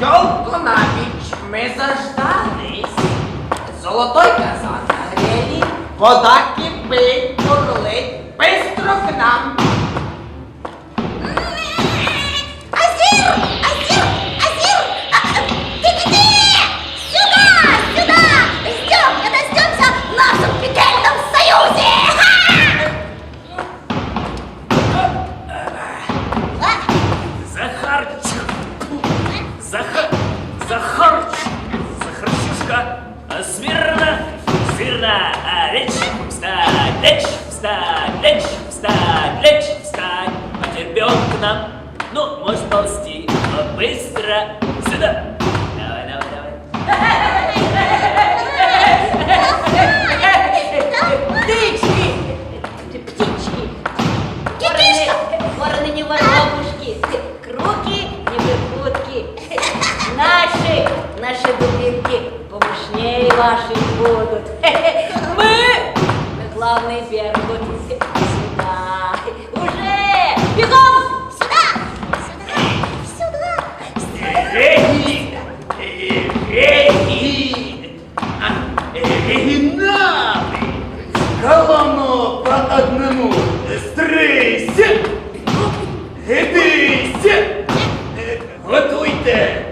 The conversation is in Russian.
Йолко навіч, ми заждались. Золотой казан на грилі, вода кипить, бурлить, бистро к нам. Смирно. Смирно. А, лечь. Встать. Лечь. Встать. Лечь. Встать. Лечь. Встать. Потерпел к нам. Ну, может ползти. Но быстро. Сюда. Давай, давай, давай. Птички! Птички! Кикишка! Вороны не воробушки, круки не выпутки. Наши, наши дубинки ваши будут. Мы, мы главный беркут сюда. Уже! Бегом! Сюда! Сюда! Сюда! Эй! Эй! Оригиналы! Колоно по одному! Стрейся! Гидися! Готуйте!